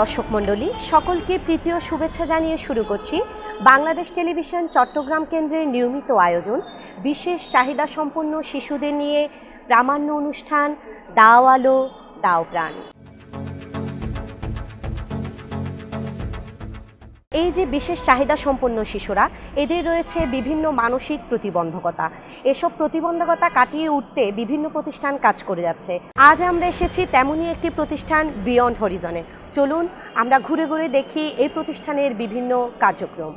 দর্শক মণ্ডলী, সকলকে প্রীতীয় শুভেচ্ছা জানিয়ে শুরু করছি বাংলাদেশ টেলিভিশন চট্টগ্রাম কেন্দ্রের নিয়মিত আয়োজন। বিশেষ চাহিদা সম্পন্ন শিশুদের নিয়ে প্রামাণ্য অনুষ্ঠান দাও আলো দাও প্রাণ এই যে বিশেষ চাহিদা সম্পন্ন শিশুরা, এদের রয়েছে বিভিন্ন মানসিক প্রতিবন্ধকতা। এসব প্রতিবন্ধকতা কাটিয়ে উঠতে বিভিন্ন প্রতিষ্ঠান কাজ করে যাচ্ছে। আজ আমরা এসেছি তেমনই একটি প্রতিষ্ঠান বিয়ন্ড হরিজনে চলুন, আমরা ঘুরে ঘুরে দেখি এই প্রতিষ্ঠানের বিভিন্ন কার্যক্রম।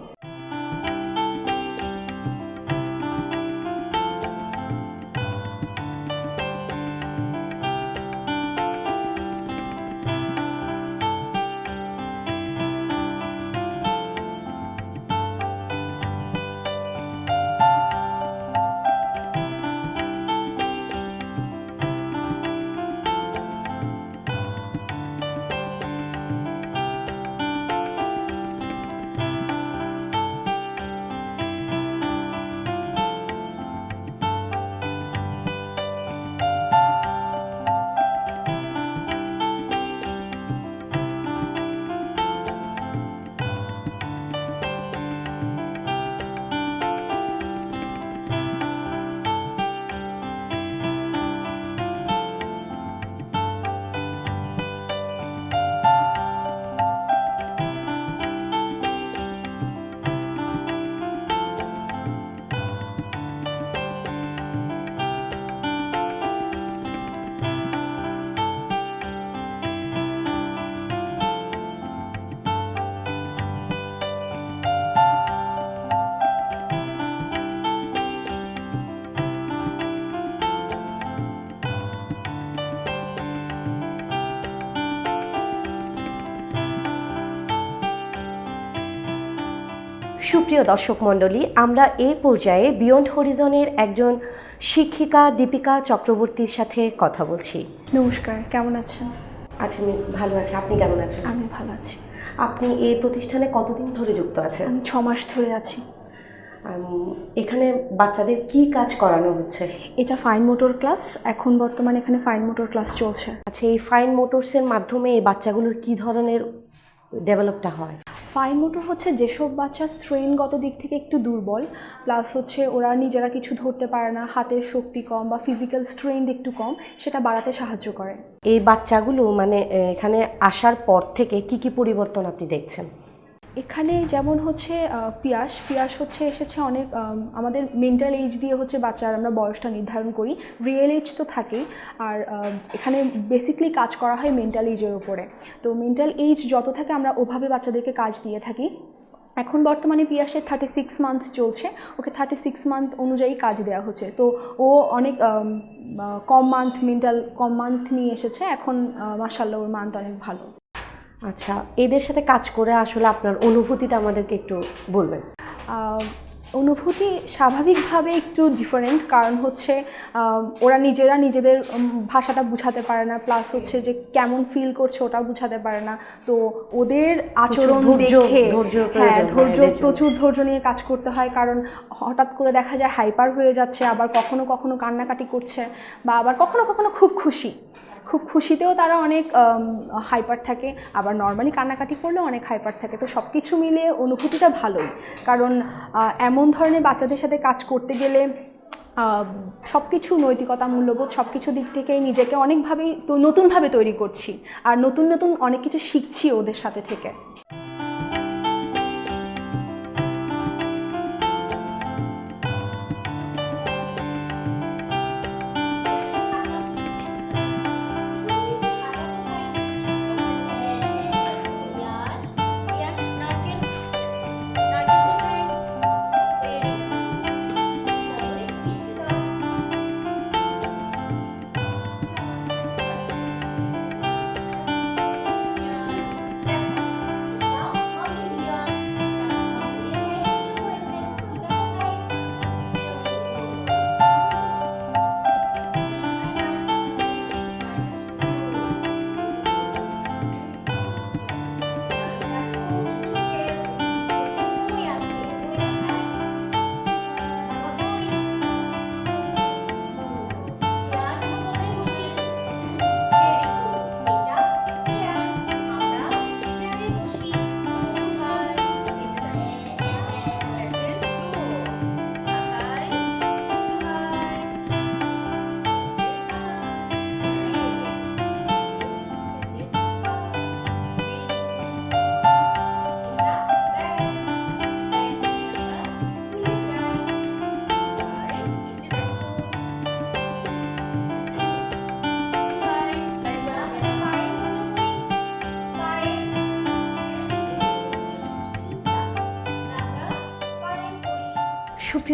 সুপ্রিয় দর্শক মণ্ডলী আমরা এই পর্যায়ে বিয়ন্ড হরিজনের একজন শিক্ষিকা দীপিকা চক্রবর্তীর সাথে কথা বলছি। নমস্কার কেমন আছেন? আচ্ছা আমি ভালো আছি। আপনি কেমন আছেন? আমি ভালো আছি। আপনি এই প্রতিষ্ঠানে কতদিন ধরে যুক্ত আছেন? আমি ছ মাস ধরে আছি। এখানে বাচ্চাদের কি কাজ করানো হচ্ছে? এটা ফাইন মোটর ক্লাস এখন বর্তমানে এখানে ফাইন মোটর ক্লাস চলছে। আচ্ছা এই ফাইন মোটরসের মাধ্যমে এই বাচ্চাগুলোর কি ধরনের ডেভেলপটা হয়? ফাইন মোটর হচ্ছে যেসব বাচ্চা স্ট্রেনগত দিক থেকে একটু দুর্বল প্লাস হচ্ছে ওরা নিজেরা কিছু ধরতে পারে না, হাতের শক্তি কম বা ফিজিক্যাল স্ট্রেন্থ একটু কম, সেটা বাড়াতে সাহায্য করে। এই বাচ্চাগুলো মানে এখানে আসার পর থেকে কি কি পরিবর্তন আপনি দেখছেন? এখানে যেমন হচ্ছে পিয়াস পিয়াস হচ্ছে এসেছে অনেক আমাদের মেন্টাল এজ দিয়ে হচ্ছে বাচ্চার আমরা বয়সটা নির্ধারণ করি। রিয়েল এজ তো থাকেই, আর এখানে বেসিকলি কাজ করা হয় মেন্টাল এজের ওপরে তো মেন্টাল এজ যত থাকে আমরা ওভাবে বাচ্চাদেরকে কাজ দিয়ে থাকি। এখন বর্তমানে পিয়াসের থার্টি সিক্স মান্থ চলছে, ওকে থার্টি সিক্স মান্থ অনুযায়ী কাজ দেওয়া হচ্ছে। তো ও অনেক কম মান্থ মেন্টাল কম মান্থ নিয়ে এসেছে, এখন মাসাল্লাহ ওর মান্থ অনেক ভালো। আচ্ছা এদের সাথে কাজ করে আসলে আপনার অনুভূতিটা আমাদেরকে একটু বলবেন। অনুভূতি স্বাভাবিকভাবে একটু ডিফারেন্ট কারণ হচ্ছে ওরা নিজেরা নিজেদের ভাষাটা বুঝাতে পারে না প্লাস হচ্ছে যে কেমন ফিল করছে ওটা বুঝাতে পারে না। তো ওদের আচরণ ধৈর্য- দেখে ধৈর্য হ্যাঁ ধৈর্য প্রচুর ধৈর্য নিয়ে কাজ করতে হয় কারণ হঠাৎ করে দেখা যায় হাইপার হয়ে যাচ্ছে আবার কখনো কখনো কান্নাকাটি করছে বা আবার কখনো কখনো খুব খুশি। খুব খুশিতেও তারা অনেক হাইপার থাকে আবার নর্মালি কান্নাকাটি করলেও অনেক হাইপার থাকে। তো সব কিছু মিলিয়ে অনুভূতিটা ভালোই। কারণ আহ, এমন ধরনের বাচ্চাদের সাথে কাজ করতে গেলে সব কিছু নৈতিকতা মূল্যবোধ সব কিছু দিক থেকেই নিজেকে অনেকভাবেই তো নতুনভাবে তৈরি করছি। আর নতুন নতুন অনেক কিছু শিখছি ওদের সাথে থেকে।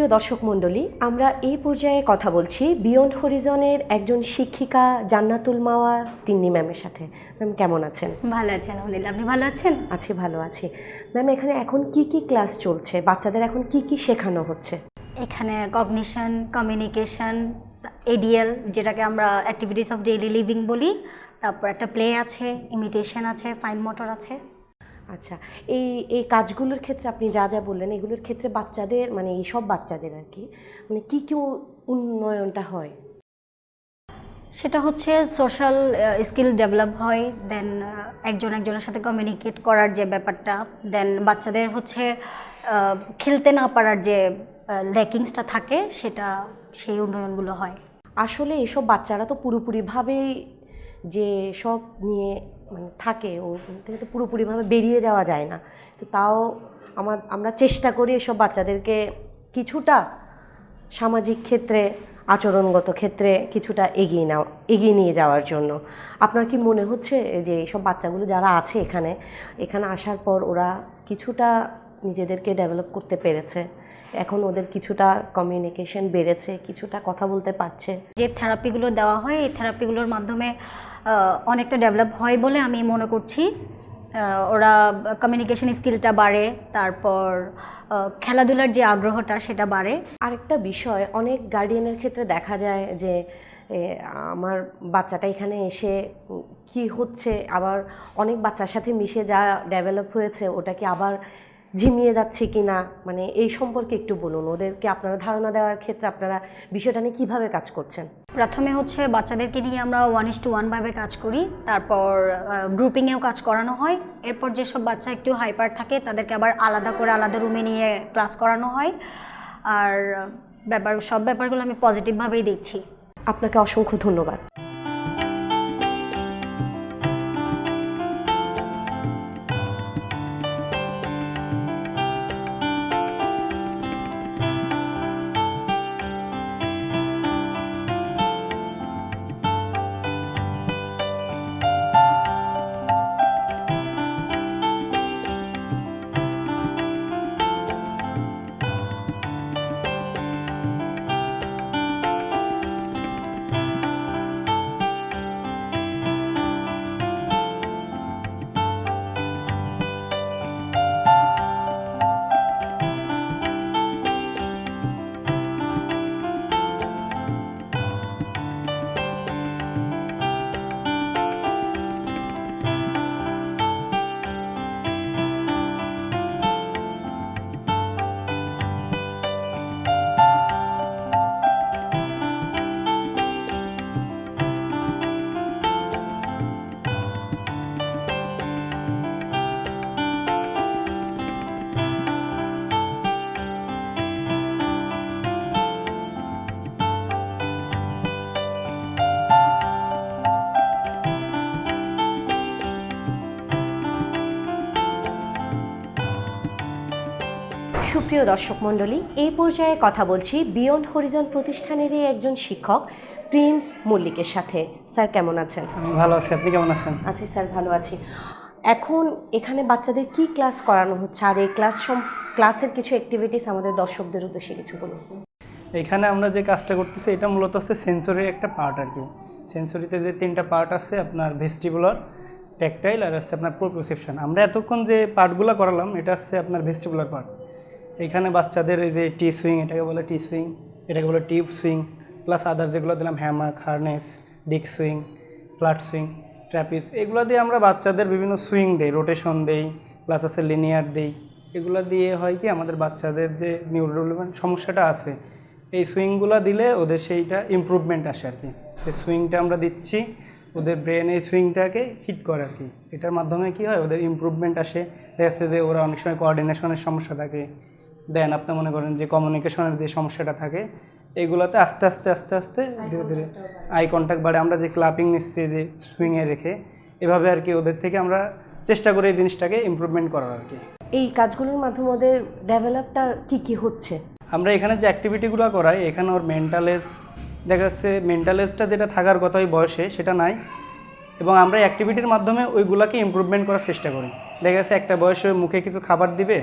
সুপ্রিয় দর্শক মণ্ডলী আমরা এই পর্যায়ে কথা বলছি বিয়ন্ড হরিজনের একজন শিক্ষিকা জান্নাতুল মাওয়া তিন্নি ম্যামের সাথে। ম্যাম কেমন আছেন? ভালো আছেন আলহামদুলিল্লাহ আপনি ভালো আছেন? আছি ভালো আছি। ম্যাম এখানে এখন কি কি ক্লাস চলছে? বাচ্চাদের এখন কি কি শেখানো হচ্ছে? এখানে কগনিশন কমিউনিকেশন এডিএল যেটাকে আমরা অ্যাক্টিভিটিস অফ ডেইলি লিভিং বলি তারপর একটা প্লে আছে ইমিটেশন আছে ফাইন মোটর আছে। আচ্ছা এই এই কাজগুলোর ক্ষেত্রে আপনি যা যা বললেন এগুলোর ক্ষেত্রে বাচ্চাদের মানে এই সব বাচ্চাদের আর কি মানে কি কি উন্নয়নটা হয়? সেটা হচ্ছে সোশ্যাল স্কিল ডেভেলপ হয় দেন একজন একজনের সাথে কমিউনিকেট করার যে ব্যাপারটা দেন বাচ্চাদের হচ্ছে খেলতে না পারার যে ল্যাকিংসটা থাকে সেটা সেই উন্নয়নগুলো হয়। আসলে এসব বাচ্চারা তো পুরোপুরিভাবেই যে সব নিয়ে মানে থাকে, ও থেকে তো পুরোপুরিভাবে বেরিয়ে যাওয়া যায় না। তো তাও আমার, আমরা চেষ্টা করি এসব বাচ্চাদেরকে কিছুটা সামাজিক ক্ষেত্রে, আচরণগত ক্ষেত্রে কিছুটা এগিয়ে নাও, এগিয়ে নিয়ে যাওয়ার জন্য। আপনার কি মনে হচ্ছে যে এইসব বাচ্চাগুলো যারা আছে এখানে এখানে আসার পর ওরা কিছুটা নিজেদেরকে ডেভেলপ করতে পেরেছে? এখন ওদের কিছুটা কমিউনিকেশন বেড়েছে, কিছুটা কথা বলতে পারছে? যে থেরাপিগুলো দেওয়া হয়, এই থেরাপিগুলোর মাধ্যমে অনেকটা ডেভেলপ হয় বলে আমি মনে করছি। ওরা কমিউনিকেশন স্কিলটা বাড়ে, তারপর খেলাধুলার যে আগ্রহটা সেটা বাড়ে। আরেকটা বিষয়, অনেক গার্ডিয়ানের ক্ষেত্রে দেখা যায় যে আমার বাচ্চাটা এখানে এসে কি হচ্ছে, আবার অনেক বাচ্চার সাথে মিশে যা ডেভেলপ হয়েছে ওটা কি আবার ঝিমিয়ে যাচ্ছে কি না মানে এই সম্পর্কে একটু বলুন। ওদেরকে আপনারা ধারণা দেওয়ার ক্ষেত্রে আপনারা বিষয়টা নিয়ে কীভাবে কাজ করছেন? প্রথমে হচ্ছে বাচ্চাদেরকে নিয়ে আমরা ওয়ান ইস টু ওয়ানভাবে কাজ করি। তারপর গ্রুপিংয়েও কাজ করানো হয়। এরপর যেসব বাচ্চা একটু হাইপার থাকে তাদেরকে আবার আলাদা করে আলাদা রুমে নিয়ে ক্লাস করানো হয়। আর ব্যাপার সব ব্যাপারগুলো আমি পজিটিভভাবেই দেখছি। আপনাকে অসংখ্য ধন্যবাদ। সুপ্রিয় দর্শক মণ্ডলী এই পর্যায়ে কথা বলছি বিয়ন্ড হরিজন প্রতিষ্ঠানেরই একজন শিক্ষক প্রিন্স মল্লিকের সাথে। স্যার কেমন আছেন? আমি ভালো আছি। আপনি কেমন আছেন? আছি স্যার ভালো আছি। এখন এখানে বাচ্চাদের কি ক্লাস করানো হচ্ছে? আর এই ক্লাস সম- ক্লাসের কিছু অ্যাক্টিভিটিস আমাদের দর্শকদের উদ্দেশ্যে কিছু বলুন। এখানে আমরা যে কাজটা করতেছি এটা মূলত হচ্ছে সেন্সরির একটা পার্ট আর কি। সেন্সরিতে যে তিনটা পার্ট আছে আপনার ভেস্টিবুলার ট্যাকটাইল আর হচ্ছে আপনার প্রোপ্রোসেপশন আমরা এতক্ষণ যে পার্টগুলো করালাম এটা হচ্ছে আপনার ভেস্টিবুলার পার্ট এখানে বাচ্চাদের এই যে টি সুইং এটাকে বলে টি সুইং এটাকে বলে টিপ সুইং প্লাস আদার যেগুলো দিলাম হ্যামাক হার্নেস ডিক সুইং ফ্ল্যাট সুইং ট্র্যাপিস এগুলো দিয়ে আমরা বাচ্চাদের বিভিন্ন সুইং দেই রোটেশন দেই প্লাস আছে লিনিয়ার দেই। এগুলো দিয়ে হয় কি, আমাদের বাচ্চাদের যে নিউরো ডেভেলপমেন্ট সমস্যাটা আছে, এই সুইংগুলো দিলে ওদের সেইটা ইমপ্রুভমেন্ট আসে আর কি। এই সুইংটা আমরা দিচ্ছি, ওদের ব্রেন এই সুইংটাকে হিট করে আর কি। এটার মাধ্যমে কি হয়, ওদের ইমপ্রুভমেন্ট আসে। দেখা যাচ্ছে যে ওরা অনেক সময় কোঅর্ডিনেশনের সমস্যা থাকে দেন আপনি মনে করেন যে কমিউনিকেশনের যে সমস্যাটা থাকে এগুলোতে আস্তে আস্তে আস্তে আস্তে ধীরে ধীরে আই কন্ট্যাক্ট বাড়ে। আমরা যে ক্লাপিং নিচ্ছি যে সুইংয়ে রেখে এভাবে আর কি ওদের থেকে আমরা চেষ্টা করি এই জিনিসটাকে ইমপ্রুভমেন্ট করার আর কি। এই কাজগুলোর মাধ্যমে ওদের ডেভেলপটা কি কি হচ্ছে? আমরা এখানে যে অ্যাক্টিভিটিগুলো করাই এখানে ওর মেন্টালেজ দেখা যাচ্ছে মেন্টালেজটা যেটা থাকার কথা ওই বয়সে সেটা নাই। এবং আমরা অ্যাক্টিভিটির মাধ্যমে ওইগুলোকে ইমপ্রুভমেন্ট করার চেষ্টা করি। দেখা যাচ্ছে একটা বয়সে মুখে কিছু খাবার দিবে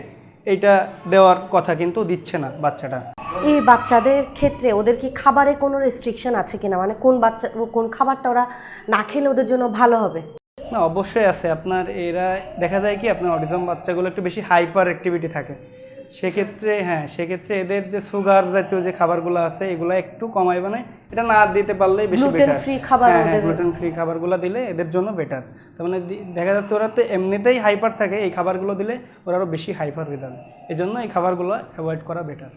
এইটা দেওয়ার কথা কিন্তু দিচ্ছে না বাচ্চাটা। এই বাচ্চাদের ক্ষেত্রে ওদের কি খাবারে কোনো রেস্ট্রিকশন আছে কিনা? মানে কোন বাচ্চা কোন খাবারটা ওরা না খেলে ওদের জন্য ভালো হবে? না অবশ্যই আছে। আপনার এরা দেখা যায় কি আপনার অটিজম বাচ্চাগুলো একটু বেশি হাইপার অ্যাক্টিভিটি থাকে। সেক্ষেত্রে হ্যাঁ সেক্ষেত্রে এদের যে সুগার জাতীয় যে খাবারগুলো আছে এগুলো একটু কমাই বানায় এটা না দিতে পারলে বেশি বেটার ফ্রি খাবার হ্যাঁ হ্যাঁ গ্লুটেন ফ্রি খাবারগুলো দিলে এদের জন্য বেটার তার মানে দেখা যাচ্ছে ওরা তো এমনিতেই হাইপার থাকে এই খাবারগুলো দিলে ওরা আরও বেশি হাইপার হয়ে যাবে। এই জন্য এই খাবারগুলো অ্যাভয়েড করা বেটার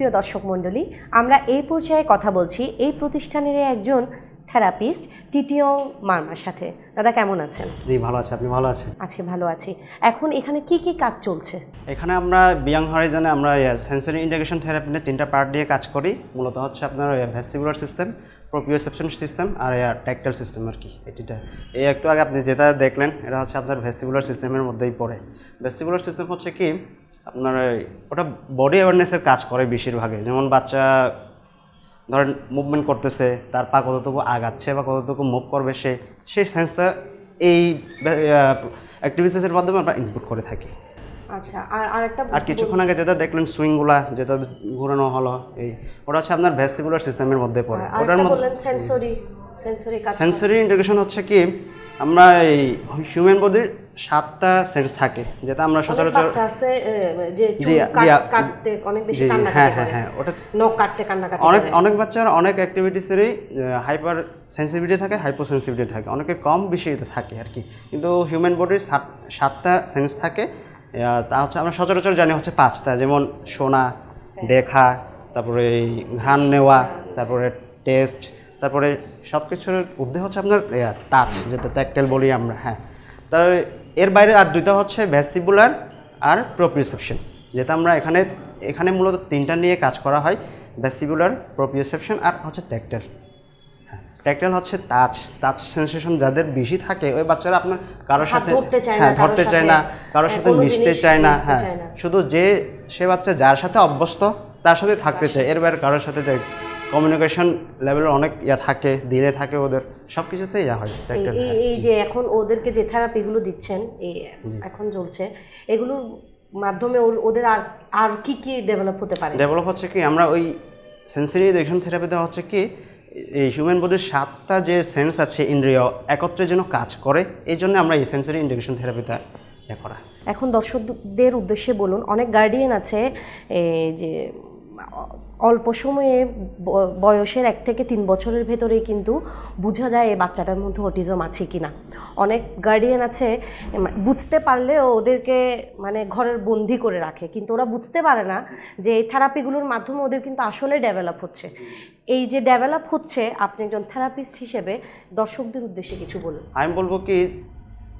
সুপ্রিয় দর্শক মণ্ডলী আমরা এই পর্যায়ে কথা বলছি এই প্রতিষ্ঠানের একজন থেরাপিস্ট টিটিও মার্মার সাথে। দাদা কেমন আছেন? জি ভালো আছে। আপনি ভালো আছেন? আছি ভালো আছি। এখন এখানে কি কি কাজ চলছে? এখানে আমরা বিয়াং হরাইজনে আমরা সেন্সারি ইন্টিগ্রেশন থেরাপি নিয়ে তিনটা পার্ট দিয়ে কাজ করি। মূলত হচ্ছে আপনার ভেস্টিবুলার সিস্টেম প্রোপিওসেপশন সিস্টেম আর ট্যাকটাল সিস্টেম আর কি। এটিটা এই একটু আগে আপনি যেটা দেখলেন এটা হচ্ছে আপনার ভেস্টিবুলার সিস্টেমের মধ্যেই পড়ে। ভেস্টিবুলার সিস্টেম হচ্ছে কি আপনার ওটা বডি অ্যাওয়ারনেসের কাজ করে বেশিরভাগে যেমন বাচ্চা ধরেন মুভমেন্ট করতেছে তার পা কতটুকু আগাচ্ছে বা কতটুকু মুভ করবে সে সেই সেন্সটা এই অ্যাক্টিভিটিসের মাধ্যমে আমরা ইনপুট করে থাকি। আচ্ছা আর আরেকটা আর কিছুক্ষণ আগে যেটা দেখলেন সুইংগুলা যেটা ঘোরানো হলো এই ওটা হচ্ছে আপনার ভেস্টিবুলার সিস্টেমের মধ্যে পড়ে। ওটার মধ্যে সেন্সরি সেন্সরি ইন্টিগ্রেশন হচ্ছে কি আমরা এই হিউম্যান বডির সাতটা সেন্স থাকে যেটা আমরা সচরাচর আছে যে কাটতে অনেক বেশি হ্যাঁ, হ্যাঁ, হ্যাঁ, ওটা নখ কাটতে কান্নাকাটি অনেক অনেক বাচ্চার অনেক অ্যাক্টিভিটিসেরই হাইপার সেন্সিটিভিটি থাকে হাইপো সেন্সিটিভিটি থাকে। অনেকের কম বেশি এটা থাকে আর কি। কিন্তু হিউম্যান বডির সাত সাতটা সেন্স থাকে তা হচ্ছে আমরা সচরাচর জানি হচ্ছে পাঁচটা যেমন শোনা দেখা তারপরে এই ঘ্রাণ নেওয়া তারপরে টেস্ট তারপরে সব কিছুর ঊর্ধ্বে হচ্ছে আপনার টাচ যেটা ট্যাকটেল বলি আমরা হ্যাঁ। তার এর বাইরে আর দুইটা হচ্ছে ভ্যাস্টিবুলার আর প্রোপ্রিসেপশন যেটা আমরা এখানে এখানে মূলত তিনটা নিয়ে কাজ করা হয় ভেস্টিবুলার প্রোপিওসেপশন আর হচ্ছে ট্যাকটেল ট্যাকটেল হচ্ছে টাচ টাচ সেন্সেশন যাদের বেশি থাকে ওই বাচ্চারা আপনার কারোর সাথে ধরতে চায় না, হ্যাঁ ধরতে চায় না কারোর হ্যাঁ, সাথে মিশতে চায় না হ্যাঁ। শুধু যে সে বাচ্চা যার সাথে অভ্যস্ত তার সাথে থাকতে চায় এর বাইরে কারোর সাথে যায় কমিউনিকেশন লেভেলের অনেক ইয়া থাকে দিলে থাকে ওদের সব কিছুতেই ইয়া হয় এই- এই যে এখন ওদেরকে যে থেরাপিগুলো দিচ্ছেন এই এখন চলছে এগুলোর মাধ্যমে ওদের আর আর কি কি ডেভেলপ হতে পারে? ডেভেলপ হচ্ছে কি আমরা ওই সেন্সরি সেন্সারি ইলেকশন থেরাপিতে হচ্ছে কি এই হিউম্যান বডির সাতটা যে সেন্স আছে ইন্দ্রিয় একত্রে যেন কাজ করে এই জন্য আমরা এই সেন্সারি ইন্টিগ্রেশন থেরাপিটা ইয়ে করা। এখন দর্শকদের উদ্দেশ্যে বলুন অনেক গার্ডিয়ান আছে এই যে অল্প সময়ে বয়সের এক থেকে তিন বছরের ভেতরেই কিন্তু বোঝা যায় এই বাচ্চাটার মধ্যে অটিজম আছে কি না অনেক গার্ডিয়ান আছে বুঝতে পারলেও ওদেরকে মানে ঘরের বন্দি করে রাখে। কিন্তু ওরা বুঝতে পারে না যে এই থেরাপিগুলোর মাধ্যমে ওদের কিন্তু আসলে ডেভেলপ হচ্ছে। এই যে ডেভেলপ হচ্ছে, আপনি একজন থেরাপিস্ট হিসেবে দর্শকদের উদ্দেশ্যে কিছু বলুন। আমি বলব কি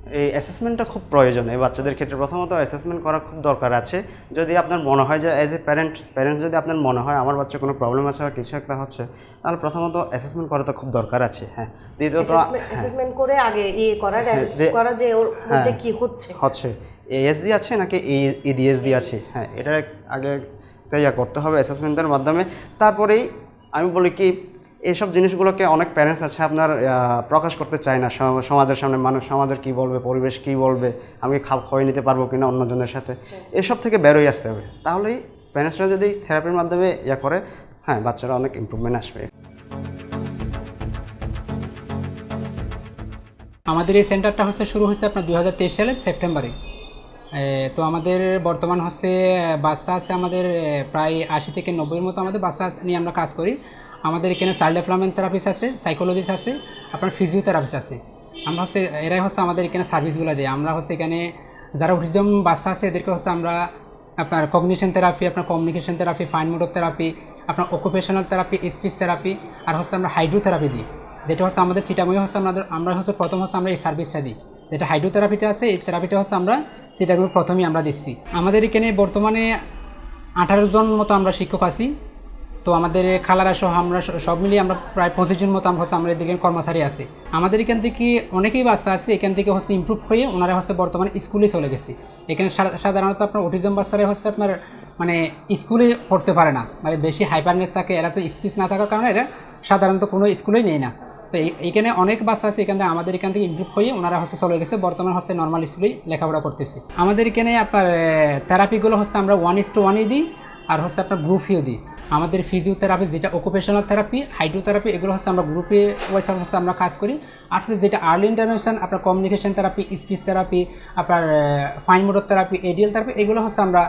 এই অ্যাসেসমেন্টটা খুব প্রয়োজন এই বাচ্চাদের ক্ষেত্রে প্রথমত অ্যাসেসমেন্ট করা খুব দরকার আছে। যদি আপনার মনে হয় যে অ্যাজ এ প্যারেন্ট প্যারেন্টস যদি আপনার মনে হয় আমার বাচ্চা কোনো প্রবলেম আছে বা কিছু একটা হচ্ছে তাহলে প্রথমত অ্যাসেসমেন্ট করা তো খুব দরকার আছে হ্যাঁ। দ্বিতীয়ত হ্যাঁ, অ্যাসেসমেন্ট করে আগে ইয়ে করা যে- করা যে ওর মধ্যে হ্যাঁ। কি হচ্ছে। হচ্ছে। এএস দিয়ে আছে নাকি ইডিএস দিয়ে আছে? হ্যাঁ এটা আগে ইয়া করতে হবে অ্যাসেসমেন্টের মাধ্যমে। তারপরেই আমি বলি কি এইসব জিনিসগুলোকে অনেক প্যারেন্টস আছে আপনার প্রকাশ করতে চায় না। সম- সমাজের সামনে মানুষ, সমাজের কি বলবে, পরিবেশ কি বলবে, আমি খাপ খয়ে নিতে পারব কিনা অন্যজনের সাথে। এসব থেকে বেরোয় আসতে হবে। তাহলেই প্যারেন্টসরা যদি থেরাপির মাধ্যমে ইয়া করে হ্যাঁ বাচ্চারা অনেক ইম্প্রুভমেন্ট আসবে। আমাদের এই সেন্টারটা হচ্ছে, শুরু হচ্ছে আপনার দু হাজার তেইশ সালের সেপ্টেম্বরে। তো আমাদের বর্তমান হচ্ছে, বাচ্চা আছে আমাদের প্রায় আশি থেকে নব্বইয়ের মতো আমাদের বাচ্চা নিয়ে আমরা কাজ করি। আমাদের এখানে চাইল্ড ডেভেলপমেন্ট থেরাপিস্ট আছে সাইকোলজিস্ট আছে, আপনার ফিজিওথেরাপিস্ট আছে। আমরা হচ্ছে, এরাই হচ্ছে আমাদের এখানে সার্ভিসগুলো দিই আমরা হচ্ছে এখানে যারা অটিজম বাচ্চা আছে, এদেরকে হচ্ছে আমরা আপনার কগনিশন থেরাপি আপনার communication therapy fine motor therapy আপনার অকুপেশনাল থেরাপি স্পিচ থেরাপি আর হচ্ছে আমরা হাইড্রোথেরাপি দিই। যেটা হচ্ছে আমাদের সিটামে হচ্ছে আমাদের, আমরা হচ্ছে প্রথম হচ্ছে আমরা এই সার্ভিসটা দিই। যেটা হাইড্রোথেরাপিটা আছে, এই থেরাপিটা হচ্ছে আমরা সিটামে প্রথমেই আমরা দিচ্ছি। আমাদের এখানে বর্তমানে আঠারো জন মতো আমরা শিক্ষক আছি। তো আমাদের খালারা সহ আমরা সব মিলিয়ে আমরা প্রায় পঁচিশ জন মতো আমরা হচ্ছে আমাদের এদিকে কর্মচারী আছে। আমাদের এখান থেকে অনেকেই বাচ্চা আছে, এখান থেকে হচ্ছে ইমপ্রুভ হয়ে ওনারা হচ্ছে বর্তমানে স্কুলে চলে গেছে। এখানে সাধারণত আপনার অটিজম বাচ্চারা হচ্ছে আপনার মানে স্কুলে পড়তে পারে না। মানে বেশি হাইপারনেস থাকে, এরা তো স্পিচ না থাকার কারণে এরা সাধারণত কোনো স্কুলেই নেই না। তো এইখানে অনেক বাচ্চা আছে, এখান থেকে আমাদের এখান থেকে ইমপ্রুভ হয়ে ওনারা হচ্ছে চলে গেছে, বর্তমান হচ্ছে নর্মাল স্কুলেই লেখাপড়া করতেছে। আমাদের এখানে আপনার থেরাপিগুলো হচ্ছে আমরা ওয়ান ইস টু ওয়ানই দিই, আর হচ্ছে আপনার গ্রুপেও দিই। আমাদের ফিজিওথেরাপি যেটা অকুপেশনাল থেরাপি হাইড্রোথেরাপি এগুলো হচ্ছে আমরা গ্রুপে ওয়াইজ হচ্ছে আমরা কাজ করি। আর যেটা আর্লি ইন্টারভেনশন আপনার কমিউনিকেশন থেরাপি স্পিচ থেরাপি আপনার fine motor therapy ADL therapy এগুলো হচ্ছে আমরা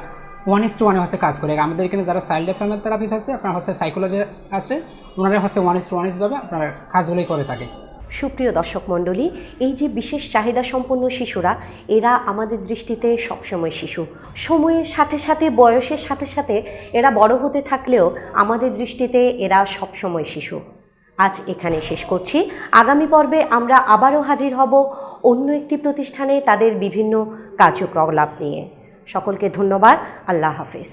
ওয়ান ইস টু ওয়ানে হচ্ছে কাজ করি। আমাদের এখানে যারা চাইল্ড ডেভেলপমেন্ট থেরাপিস আছে, আপনার হচ্ছে সাইকোলজি আছে, ওনারা হচ্ছে ওয়ান ইস টু ওয়ান ইসভাবে আপনার কাজগুলোই করে থাকে। সুপ্রিয় দর্শক মণ্ডলী, এই যে বিশেষ চাহিদা সম্পন্ন শিশুরা, এরা আমাদের দৃষ্টিতে সবসময় শিশু। সময়ের সাথে সাথে, বয়সের সাথে সাথে এরা বড় হতে থাকলেও আমাদের দৃষ্টিতে এরা সবসময় শিশু। আজ এখানে শেষ করছি। আগামী পর্বে আমরা আবারও হাজির হব অন্য একটি প্রতিষ্ঠানে তাদের বিভিন্ন কার্যকলাপ নিয়ে। সকলকে ধন্যবাদ। আল্লাহ হাফেজ।